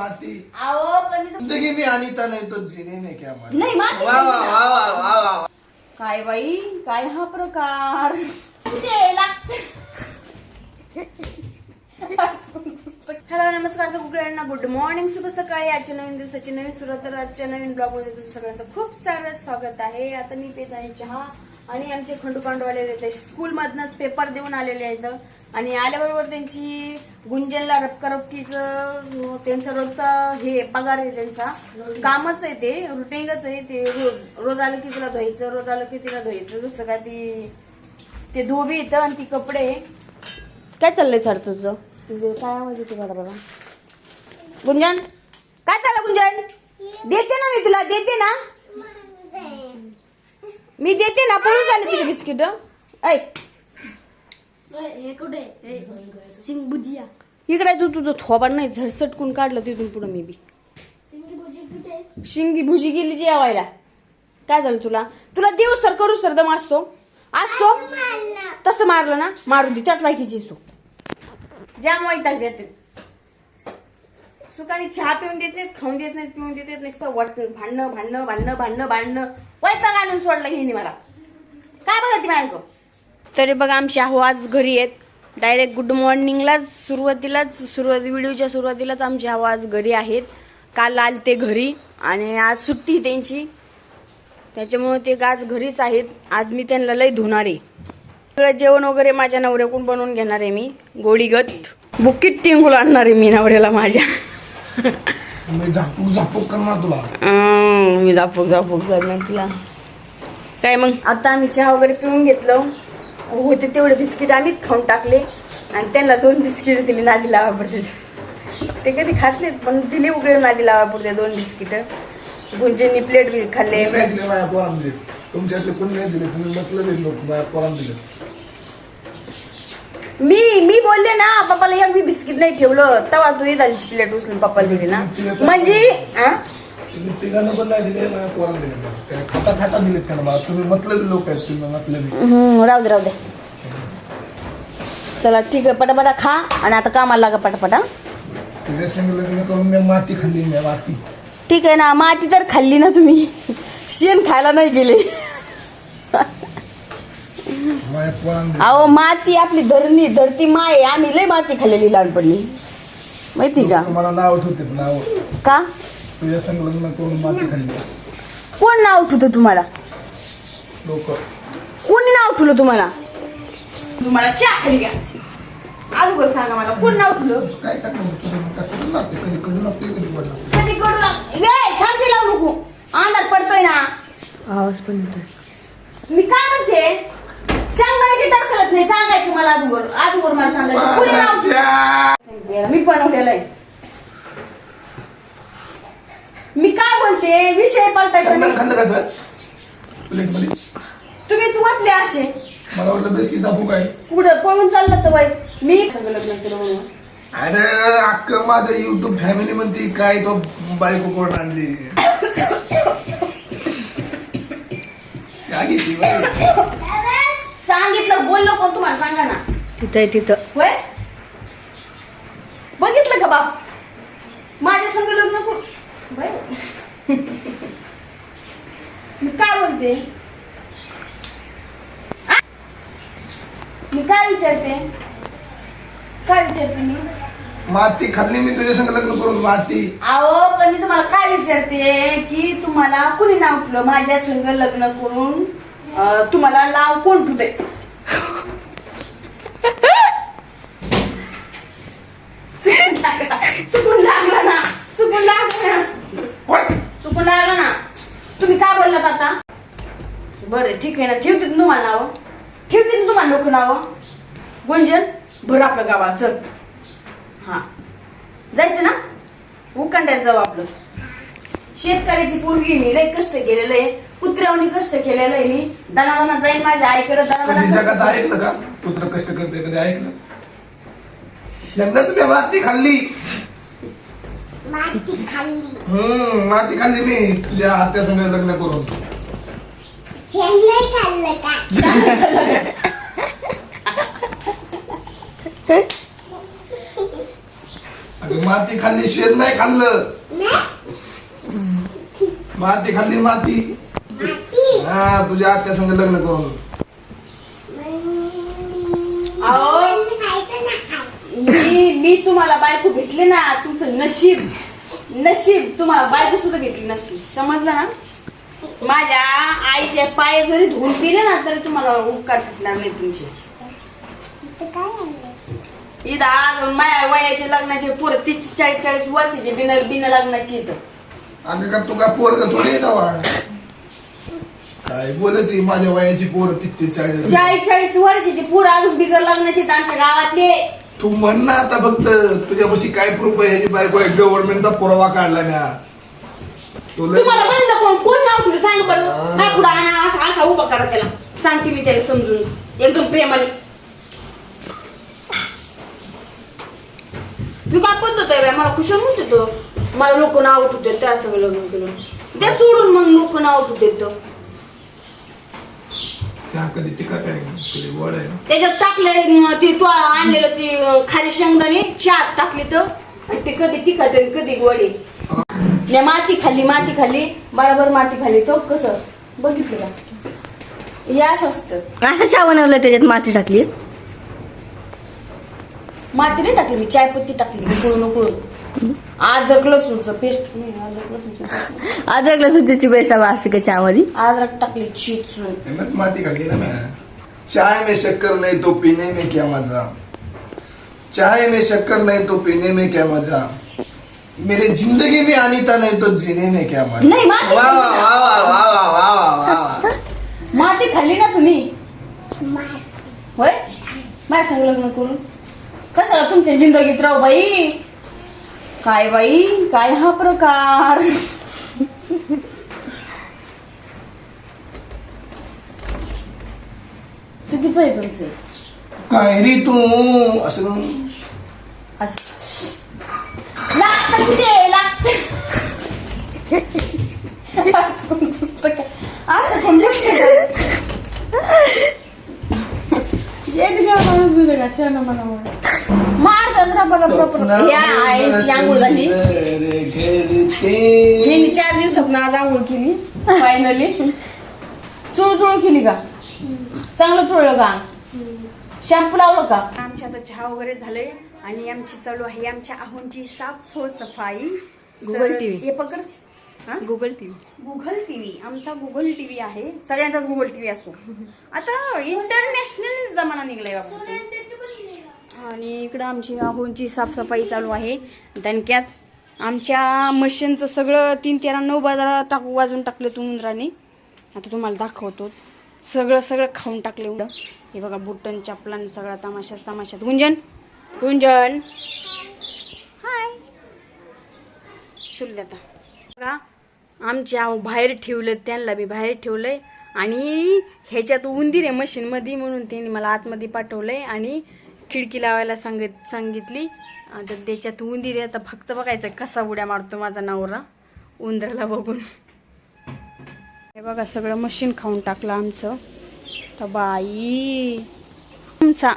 माती. अहो पण मी तर- जिंदगी में अनिता नहीं तो जीने में क्या माती. नाही माती वा वा वा वा वा वा. काय बाई काय हा प्रकार? ते लागते. हॅलो नमस्कार सगळ्यांना. गुड मॉर्निंग शुभ सकाळी. आजच्या नवीन दिवसाची नवीन सुरुवात तर आजच्या नवीन ब्लॉगमध्ये तुमचं सगळ्यांचं खूप सारं स्वागत आहे. आता मी पेत आहे चहा आणि आमचे खंडू पांडवाले येते स्कूल मधनच पेपर देऊन आलेले आहेत. आणि आल्याबरोबर त्यांची गुंजनला रपकारपकीचं त्यांचा रोजचा हे पगार आहे त्यांचा. कामच आहे ते रुटीनच आहे ते. रोज रोज आलं की तिला धुवायचं रोज आलं की तिला धुवायचं. रोजचं काय ती ते धोबी येतं आणि ती कपडे. काय चाललंय सर तुझं? तुझं काय आवाज येतो बघा गुंजन? काय चाललं गुंजन? देते ना मी तुला देते ना. मी देते ना पळून चालले तुझे बिस्किट. ऐक हे कुठे सिंग भुजिया इकडे तू तुझं थोबाड नाही झडसटकून काढलं तिथून पुढं मी बी. शिंगी भुजी गेली जेवायला. काय झालं तुला? तुला देऊ सर करू सर दम असतो. असतो? तसं मारलं ना? मारू दे त्याच लायकीचीच तू जाम वैताग देते. सुखाने चहा पिऊन देत नाहीत खाऊन देत नाहीत पिऊन देत नाहीत नुसतं वाटतं भांडणं भांडणं भांडणं भांडणं भांडणं. वैताग आणून सोडलं हिने मला. काय बघा ती बायको? तरी बघा आमची आहो आज घरी आहेत. डायरेक्ट गुड मॉर्निंगलाच सुरुवातीलाच सुरुवात व्हिडिओच्या सुरुवातीलाच आमची आहो आज घरी आहेत. काल आलते घरी आणि आज सुट्टी त्यांची. त्याच्यामुळे ते आज घरीच आहेत. आज मी त्यांना लय धुणार आहे. सगळं जेवण वगैरे माझ्या नवऱ्याकडून बनवून घेणार आहे मी. गोडीगत बुकीत टिंगूल आणणार आहे मी नवऱ्याला माझ्या. मी झापूक झापूक करणार तुला. अं, मी जापूक जापूक करणार तुला. काय मग? आता आम्ही चहा वगैरे पिऊन घेतलं. होते तेवढे बिस्किट आम्हीच खाऊन टाकले. आणि त्यांना दोन बिस्किट दिली नादी लावा पडते ते कधी खात नाहीत पण दिले उघडे नादी लावा पडते दोन बिस्किट. गुंजेंनी प्लेट बी खाल्ले. नाही दिले माझ्या पोरांना दिले तुमच्यातले कोणी नाही दिले. तुम्ही मतलब लोक माझ्या पोरांना दिले मी मी बोलले ना पप्पाला एक बी बिस्किट नाही ठेवलं. तेव्हा तू दालची प्लेट उचलून पप्पाला दिली ना. म्हणजे आ? तुम्ही तिघांना पण नाही दिले माझ्या पोरांना दिले त्या खाता खाता दिलेत का मला. तुम्ही मतलब लोक आहेत तुम्ही मतलब. हम्म, राहू दे राहू दे. चला ठीक आहे पटापटा खा आणि आता कामाला लागा पटापटा तुझ्या संग लग्न करून मी माती खाल्ली मी माती. ठीक आहे ना माती तर खाल्ली ना तुम्ही. शेण खायला नाही गेले. अहो माती आपली धरणी धरती माय आहे. आम्ही लय माती खाल्लेली लहानपणी. माहिती का? मला नाव ठेवते नाव. का? तुझ्या संग लग्न करून माती खाल्ली. कोण नाव उठवतं तुम्हाला? लोक. कोणी नाव उठवलं तुम्हाला? तुम्हाला चहा खाली घ्या. अगोदर सांगा मला कोण नाव उठवलं काय टाकलं कसं लागते? कधी कडू लागते कधी गोड लागते? कधी करू लाग- ए, थांबते लावू नको. अंधार पडतोय ना. आवाज पण येतोय. मी काय म्हणते? सांगायची टाकलत नाही. सांगायचं मला अगोदर अगोदर मला सांगायचं. कोणी? मी बनवलेलं आहे. मी काय बोलते? विषय पलटायचा नाही. खाल्लं का तुला प्लेटमध्ये. तुम्हीच वतले असे. मला वाटलं बेस की जापू काय. पुढं पळून चाललं तर बाई. मी सगळं लग्न केलं म्हणून. अरे अक्क माझं युट्यूब फॅमिली म्हणते काय तो बायको कोण आणली? काय घेतली बाई? सांगितलं बोललो कोण तुम्हाला सांगा ना. तिथं आहे तिथं. होय? बघितलं का बाप? माझ्या संग लग्न. मी काय बोलते? आ? मी काय विचारते? काय विचारते मी? माती खाल्ली मी तुझ्या संग लग्न करून माती. अहो पण मी तुम्हाला काय विचारते की तुम्हाला कुणी नाव ठेवलं माझ्या संग लग्न करून? तुम्हाला नाव कोण ठेवते चुकून लागलं. ना. चुकून लागलं ना? चुकून लागलं ना. तुम्ही काय बोललात आता? बरं ठीक आहे ना. ठेवते तुम्हाला नाव. ठेवते तुम्हाला लोक नाव. गुंजन भर आपलं गावात. चल. हा. जायचं ना? उकंड्यात जाऊ आपलं. शेतकऱ्याची पोरगी मी. लय कष्ट केलेलं आहे. कुत्र्यावनी कष्ट केलेलं आहे मी. दना दना जाईन माझ्या आईकडे कधी जगात ऐकलं का? पुत्र कष्ट करते कधी ऐकलं? यंदाच मी माती खाल्ली. माती खाल्ली. हम्म माती खाल्ली मी. तुझ्या आत्या संग लग्न करून. चेन्नई खाल्लं का? अगं, माती खाल्ली शेर नाही खाल्लं माती खाल्ली माती. हा तुझ्या आत्या संग लग्न करून. अहो. मी मी तुम्हाला बायको भेटली ना तुमचं नशीब नशीब तुम्हाला बायको सुद्धा भेटली नसती. समजलं ना? माझ्या आईचे पाय जरी धुवून दिले ना तरी तुम्हाला उपकार भेटणार नाही तुमचे. इथं वयाचे लग्नाचे पोर तीस चाळीस चाळीस वर्षाचे बिना बिना लग्नाची इथं. अगं का तू का पोरग थोडी काय बोलत आहे माझ्या वयाची पोर तिथे चाळीस चाळीस चाळीस वर्षाचे पोर अजून बिगर लग्नाचे आहेत आमच्या गावातले. तू म्हण ना आता फक्त तुझ्यापाशी काय प्रूफ आहे? ह्याची बायको आहे गव्हर्नमेंटचा पुरावा काढला ना तुला तुम्हाला म्हणलं कोण कोण नाव तुला सांग बरं. काय पुढे असा असा उभा करा त्याला. सांगते मी त्याला समजून. एकदम प्रेमाने. तू काय पद्धत आहे बाई? मला खुशाल म्हणते तो. मला लोक नाव होते त्या सगळं लग्न केलं ते सोडून मग लोक नाव होते तो. चहा कधी तिखट आहे? कधी गोड आहे? त्याच्यात टाकले अं, ती तू आणलेलं ती खारी शेंगदाणे चाट टाकली तर आणि ते कधी तिखट आहे, कधी गोडे मी माती खाल्ली माती खाल्ली बरोबर माती खाल्ली तो कसं? बघितलं का? हे असं असतं. असं चहा बनवलं त्याच्यात माती टाकली? माती नाही टाकली मी चायपत्ती टाकली उकळून उकळून. अद्रक लसूणचं पेस्ट. अद्रक लसूणचं अद्रक लसूणची पेस्ट हवा असं का चहामध्ये? अद्रक टाकली चिचून माती खाल्ली ना मैं. चाय में शक्कर नहीं तो पीने में क्या मजा चाय में शक्कर नहीं तो पीने में क्या मजा मेरे जिंदगी में अनिता नहीं तो जीने में क्या मजा नाही, माती वाह वाह वाह वाह वाह वाह वाह वाह वाह माती खाल्ली ना तुम्ही? होय? माझ्या संग लग्न करून. कशाला तुमच्या जिंदगीत राहू बाई? काय बाई काय हा प्रकार चुकीचं आहे तुमचं. काय रे तू असं असं लागतं कुठे लागतं असं कोण बसतं का? असं कोण बसतं का? एक गाव माणूस दिलं का शहाणा मनावर मारतात ना बघा प्रॉपर या आईची आंघोळ झाली. रे खेळते. यांनी चार दिवसात आज आंघोळ केली फायनली चुळ चुळ केली का? चांगलं चुळलं का? शॅम्पू लावलं का? आमच्या आता चहा वगैरे झाले आणि आमची चालू आहे. आमच्या आहोंची साफ सफाई. तर TV. हे पकड. हा? Google TV. Google TV. आमचा गुगल टीव्ही आहे. सगळ्यांचाच गुगल टीव्ही असतो. आता इंटरनॅशनल जमाना निघलाय बाबा. आणि इकडं आमची आहोंची साफसफाई चालू आहे. दणक्यात आमच्या मशीनचं सगळं तीन तेरा नऊ बाजारा टाकू वाजून टाकलं तू उंदराने आता तुम्हाला दाखवतो. सगळं सगळं खाऊन टाकले उंड हे बघा बुट्टन चपलान सगळा तमाशात तमाशात. गुंजन? गुंजन? हाय. चल आता. बघा आमच्या बाहेर ठेवलं त्यांना मी बाहेर ठेवलंय. आणि ह्याच्यात उंदीर आहे मशीनमध्ये म्हणून त्यांनी मला आतमध्ये पाठवलंय. आणि खिडकी लावायला सांगित सांगितली आता त्याच्यात उंदीर आहे आता फक्त बघायचं कसा उड्या मारतो माझा नवरा उंदराला बघून हे बघा सगळं मशीन खाऊन टाकलं आमचं तर बाई तुमचा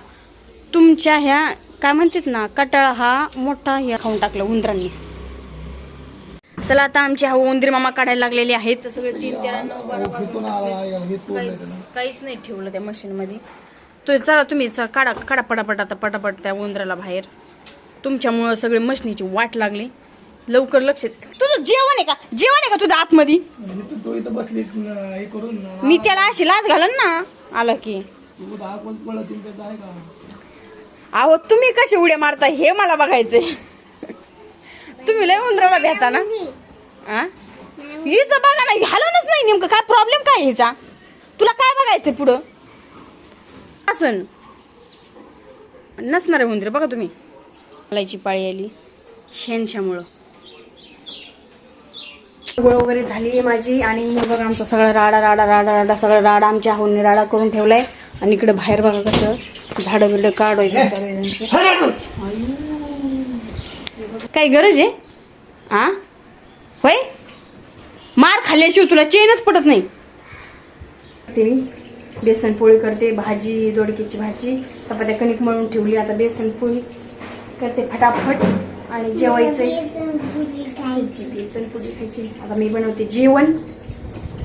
तुमच्या ह्या काय म्हणतात ना कटाळा हा मोठा हे खाऊन टाकलं उंदरांनी चला आता आमचे हा उंदीर मामा काढायला लागलेले आहेत तर सगळे तीन तेरा नऊ बारा काहीच काहीच नाही ठेवलं त्या मशीन मध्ये तो चला तुम्ही चला काढा काढा पटापट आता पटापट त्या उंदराला बाहेर. तुमच्यामुळं सगळे मशनीची वाट लागली. लवकर लक्ष तुझं जेवण आहे का? जेवण आहे का तुझं आतमध्ये? बसली हे मी त्याला अशी लाच घालन ना आला की. अहो तुम्ही कसे उड्या मारता हे मला बघायचंय. तुम्ही लय उंदराला भेटा ना. आ? हिचं बघा ना हलवणच नाही नेमकं. काय प्रॉब्लेम काय हिचा? तुला काय बघायचंय पुढं? असन. नसणार आहे उंदरे बघा तुम्ही. लायची पाळी आली. ह्यांच्यामुळं. गोळ वगैरे झाली आहे माझी आणि बघा आमचा सगळा राडा राडा राडा राडा सगळा राडा आमच्या हाऊन राडा करून ठेवलाय. आणि इकडे बाहेर बघा कसं झाडं बिडं आहे त्यांचं. काही गरज आहे? आ? होय? मार खाल्ल्याशिवाय तुला चेनच पडत नाही. ते बेसन पोळी करते भाजी दोडक्याची भाजी चपात्या कणिक मळून ठेवली. आता बेसन पोळी करते फटाफट. आणि जेवायचं बेसन पोळी खायची. आता मी बनवते जेवण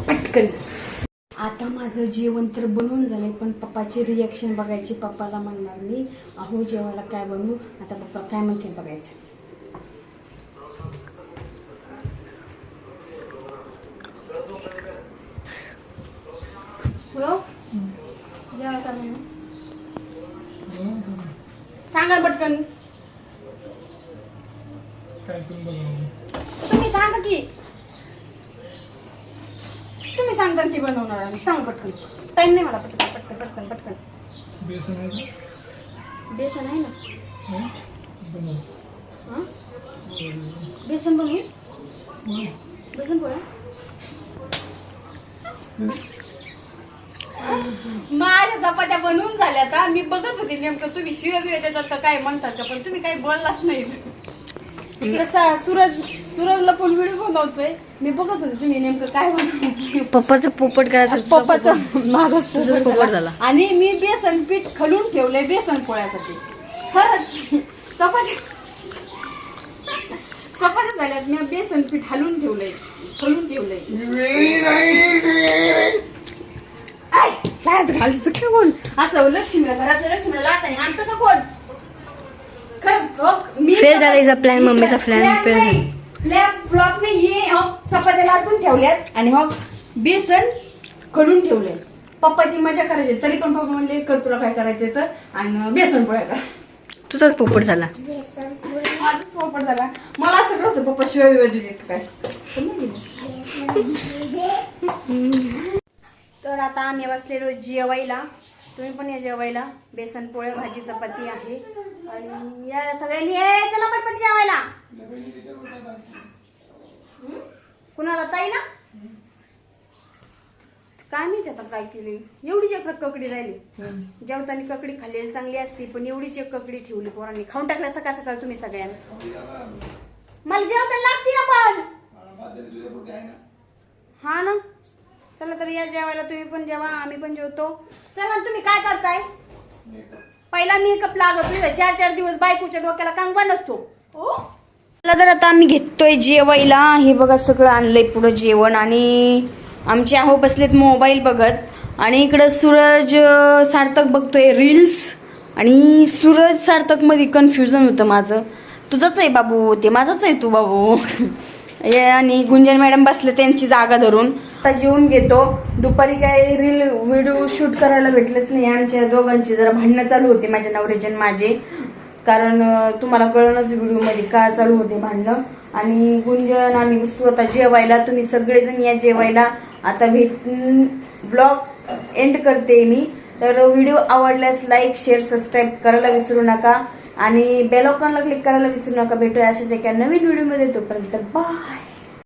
पटकन. आता माझं जेवण तर बनवून झालंय पण पप्पाची रिॲक्शन बघायची. पप्पाला म्हणणार मी अहो जेवायला काय बनवू? आता पप्पा काय म्हणते बघायचं. Well, सांगा पटकन। तुम्ही सांगा की? तुम्ही सांगता ती बनवणार आणि सांग पटकन। टाइम नाही मला पटकन पटकन पटकन पटकन। बेसन आहे बेसन आहे ना? हं? हा? बेसन बनवू बेसन पोळ्या माझ्या चपात्या बनवून झाल्या आता मी बघत होते नेमकं तुम्ही शिव्या बिव्या देतात का काय म्हणतात का पण तुम्ही काही बोललाच नाही. इकडे सूरज सूरजला पण व्हिडिओ बनवतोय. मी बघत होते तुम्ही नेमकं काय बनवतो पप्पाचं पोपट करायचं पप्पाचा मागच तुझंच पोपट झाला. आणि मी बेसन पीठ खलून ठेवलंय बेसन पोळ्यासाठी. खरंच चपाती चपात्या झाल्यात मी बेसन पीठ हलवून ठेवलंय खलून ठेवलंय. काय घालतो का कोण असं लक्ष्मीला घरातल्या लक्ष्मीला लाट आहे आणतं का कोण? खरंच हो, मी झाला हिचा plan, मम्मीचा झाला. ब्लॉक नाही. हे हो, चपात्या लाटून ठेवल्यात आणि हो बेसन खडून ठेवले पप्पाची मजा करायची तरी पण पप्पा म्हणले कर तुला काय करायचंय तर? आणि बेसन पोळ्या कर तुझाच पोपट झाला. माझंच पोपट झाला. मला असं कळतं पप्पा शिवाय विवाह दिली काय. तर आता आम्ही बसलेलो जेवायला. तुम्ही पण या जेवायला. बेसन पोळे भाजी चपाती आहे. आणि या सगळ्यांनी चला पटपट जेवायला? कुणाला? ताई ना काय माहिती आता काय केली एवढीच एक ककडी राहिली. जेवताना ककडी खाल्लेली चांगली असती पण एवढीच एक ककडी ठेवली पोरांनी. खाऊन टाकल्या सकाळ सकाळ तुम्ही सगळ्यांना. मला जेवताना लागती ना पण. हा ना? चला तर या जेवायला तुम्ही पण जेवा आम्ही पण जेवतो. चला तुम्ही काय करताय? पहिला मेकअप लागत चार चार दिवस बायकोच्या डोक्याला कांगवा नसतो चला तर आता आम्ही घेतोय जेवायला. हे बघा सगळं आणलंय पुढं जेवण आणि आमचे आहो बसलेत मोबाईल बघत. आणि इकडं सूरज सार्थक बघतोय रील्स आणि सूरज सार्थकमध्ये कन्फ्युजन होतं माझं. तुझंच आहे बाबू ते माझंच आहे तू बाबू. आणि गुंजन मॅडम बसले त्यांची जागा धरून. आता जेवून घेतो. दुपारी काय रील व्हिडिओ शूट करायला भेटलंच नाही. आमच्या दोघांची जरा भांडणं चालू होते. माझ्या नवऱ्याचे माझे. कारण तुम्हाला कळणच व्हिडिओमध्ये का चालू होते भांडणं. आणि गुंजन आम्ही बसतो आता जेवायला. तुम्ही सगळेजण या जेवायला. आता भेट ब्लॉग एंड करते मी. तर व्हिडिओ आवडल्यास लाईक शेअर सबस्क्राईब करायला विसरू नका. आणि बेल आयकॉनला क्लिक करायला विसरू नका. भेटूया अशाच एका नवीन व्हिडिओमध्ये तोपर्यंत बाय